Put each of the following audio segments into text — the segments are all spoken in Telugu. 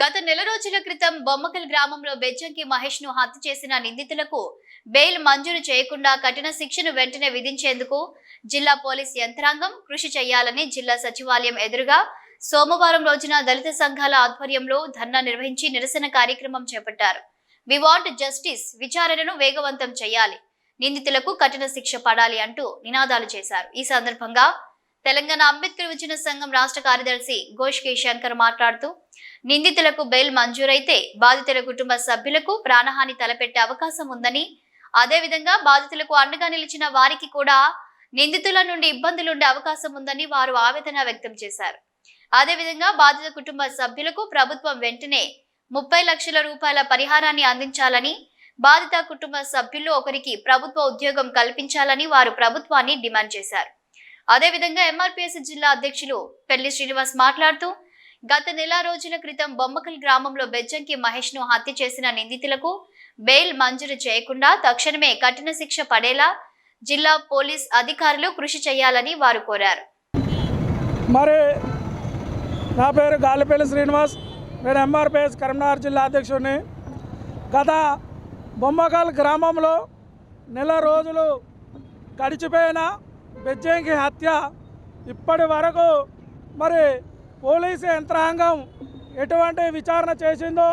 గత నెల రోజుల క్రితం బొమ్మకల్ గ్రామంలో బెచ్చంకి మహేష్ను హత్య చేసిన నిందితులకు బెయిల్ మంజూరు చేయకుండా కఠిన శిక్షను వెంటనే విధించేందుకు జిల్లా పోలీస్ యంత్రాంగం కృషి చేయాలని జిల్లా సచివాలయం ఎదురుగా సోమవారం రోజున దళిత సంఘాల ఆధ్వర్యంలో ధర్నా నిర్వహించి నిరసన కార్యక్రమం చేపట్టారు. వి వాంట్ జస్టిస్ విచారణను వేగవంతం చేయాలి. నిందితులకు కఠిన శిక్ష పడాలి అంటూ నినాదాలు చేశారు. ఈ సందర్భంగా తెలంగాణ అంబేద్కర్ విజన సంఘం రాష్ట్ర కార్యదర్శి గోష్కే శంకర్ మాట్లాడుతూ నిందితులకు బెయిల్ మంజూరైతే బాధితుల కుటుంబ సభ్యులకు ప్రాణహాని తలపెట్టే అవకాశం ఉందని అదేవిధంగా బాధితులకు అండగా నిలిచిన వారికి కూడా నిందితుల నుండి ఇబ్బందులుండే అవకాశం ఉందని వారు ఆవేదన వ్యక్తం చేశారు. అదేవిధంగా బాధిత కుటుంబ సభ్యులకు ప్రభుత్వం వెంటనే ముప్పై లక్షల రూపాయల పరిహారాన్ని అందించాలని బాధిత కుటుంబ సభ్యుల్లో ఒకరికి ప్రభుత్వ ఉద్యోగం కల్పించాలని వారు ప్రభుత్వాన్ని డిమాండ్ చేశారు. అదేవిధంగా ఎంఆర్పిఎస్ జిల్లా అధ్యక్షులు పెళ్ళి శ్రీనివాస్ మాట్లాడుతూ గత నెల రోజుల క్రితం బొమ్మకల్ గ్రామంలో బెజ్జంకి మహేష్ను హత్య చేసిన నిందితులకు బెయిల్ మంజూరు చేయకుండా తక్షణమే కఠిన శిక్ష పడేలా జిల్లా పోలీస్ అధికారులు కృషి చేయాలని వారు కోరారు. మరి నా పేరు గాలిపల్లి శ్రీనివాస్. నేను ఎంఆర్పిఎస్ కరీంనగర్ జిల్లా అధ్యక్షుడిని. గత బొమ్మకల్ గ్రామంలో నెల రోజులు గడిచిపోయిన బెజ్జంకి హత్య ఇప్పటి వరకు మరి పోలీసు యంత్రాంగం ఎటువంటి విచారణ చేసిందో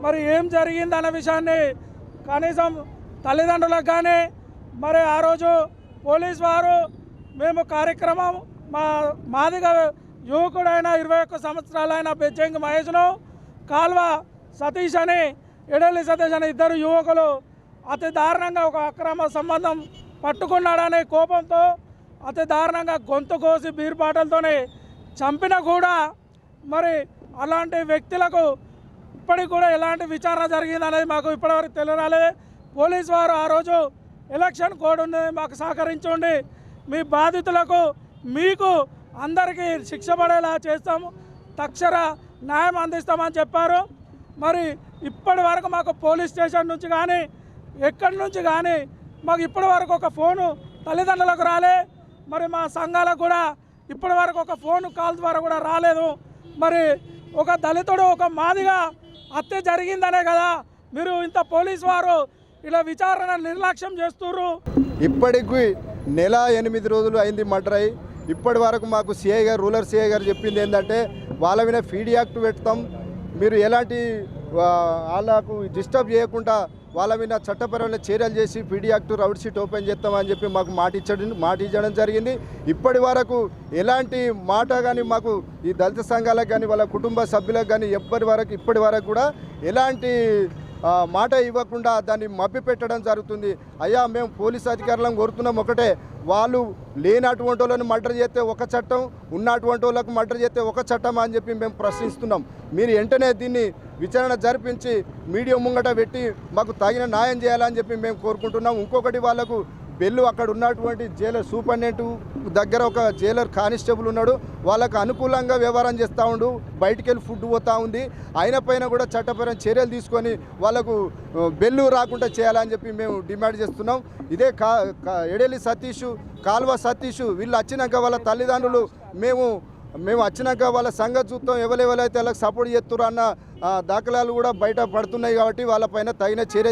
మరి ఏం జరిగిందన్న విషయాన్ని కనీసం తల్లిదండ్రులకు కానీ మరి ఆ రోజు పోలీస్ వారు మేము కార్యక్రమం మా మాదిగా యువకుడైన ఇరవై ఒక్క సంవత్సరాలైన బెజ్జంగి మహేష్ను కాల్వ సతీష్ అని ఎడలి సతీష్ అని ఇద్దరు యువకులు అతి దారుణంగా ఒక అక్రమ సంబంధం పట్టుకున్నాడనే కోపంతో అతి దారుణంగా గొంతు కోసి బీర్ బాటలతోనే చంపినా కూడా మరి అలాంటి వ్యక్తులకు ఇప్పటికి కూడా ఎలాంటి విచారణ జరిగిందనేది మాకు ఇప్పటివరకు తెలియరాలేదు. పోలీస్ వారు ఆ రోజు ఎలక్షన్ కోడ్ ఉంది మాకు సహకరించండి. మీ బాధితులకు మీకు అందరికీ శిక్ష పడేలా చేస్తాము. తక్షణ న్యాయం అందిస్తామని చెప్పారు. మరి ఇప్పటి వరకు మాకు పోలీస్ స్టేషన్ నుంచి కానీ ఎక్కడి నుంచి కానీ మాకు ఇప్పటి వరకు ఒక ఫోను తల్లిదండ్రులకు రాలే. మరి మా సంఘాలకు కూడా ఇప్పటి వరకు ఒక ఫోన్ కాల్ ద్వారా కూడా రాలేదు. మరి ఒక దళితుడు ఒక మాదిగా హత్య జరిగిందనే కదా మీరు ఇంత పోలీస్ వారు ఇలా విచారణ నిర్లక్ష్యం చేస్తున్నారు ఇప్పటికి నెల ఎనిమిది రోజులు అయింది మర్డర్ అయ్యి ఇప్పటి వరకు మాకు సిఐ గారు రూరల్ సిఐ గారు చెప్పింది ఏంటంటే వాళ్ళ మీద ఫీడ్ యాక్ట్ పెడతాం. మీరు ఎలాంటి వాళ్ళకు డిస్టర్బ్ చేయకుండా వాళ్ళ మీద చట్టపరమైన చర్యలు చేసి PD act rowdy sheet open చేస్తామని చెప్పి మాకు మాట ఇచ్చడం మాట ఇచ్చడం జరిగింది. ఇప్పటి వరకు ఎలాంటి మాట కానీ మాకు ఈ దళిత సంఘాలకు కానీ వాళ్ళ కుటుంబ సభ్యులకు కానీ ఎప్పటి వరకు ఇప్పటి వరకు కూడా ఎలాంటి మాట ఇవ్వకుండా దాన్ని మభ్య పెట్టడం జరుగుతుంది. అయ్యా మేము పోలీస్ అధికారులను కోరుతున్నాం ఒకటే. వాళ్ళు లేనటువంటి వాళ్ళని మర్డర్ చేస్తే ఒక చట్టం ఉన్నటువంటి వాళ్ళకు మర్డర్ చేస్తే ఒక చట్టం అని చెప్పి మేము ప్రశ్నిస్తున్నాం. మీరు వెంటనే దీన్ని విచారణ జరిపించి మీడియా ముంగట పెట్టి మాకు తగిన న్యాయం చేయాలని చెప్పి మేము కోరుకుంటున్నాం. ఇంకొకటి వాళ్ళకు బెల్లు అక్కడ ఉన్నటువంటి జైలు సూపరింటెండెంట్ దగ్గర ఒక జైలర్ కానిస్టేబుల్ ఉన్నాడు. వాళ్ళకు అనుకూలంగా వ్యవహారం చేస్తూ ఉండు. బయటికి వెళ్ళి ఫుడ్ పోతూ ఉంది. అయిన పైన కూడా చట్టపరమైన చర్యలు తీసుకొని వాళ్ళకు బెల్లు రాకుండా చేయాలని చెప్పి మేము డిమాండ్ చేస్తున్నాం. ఇదే కా కా- ఎడెలి సతీష్ కాల్వ సతీష్ వీళ్ళు వచ్చినాక వాళ్ళ తల్లిదండ్రులు మేము మేము వచ్చినాక వాళ్ళ సంగతి చూస్తాం ఎవరెవరైతే వాళ్ళకి సపోర్ట్ చేస్తున్నారు అన్న దాఖలాలు కూడా బయట పడుతున్నాయి కాబట్టి వాళ్ళపైన తగిన చర్య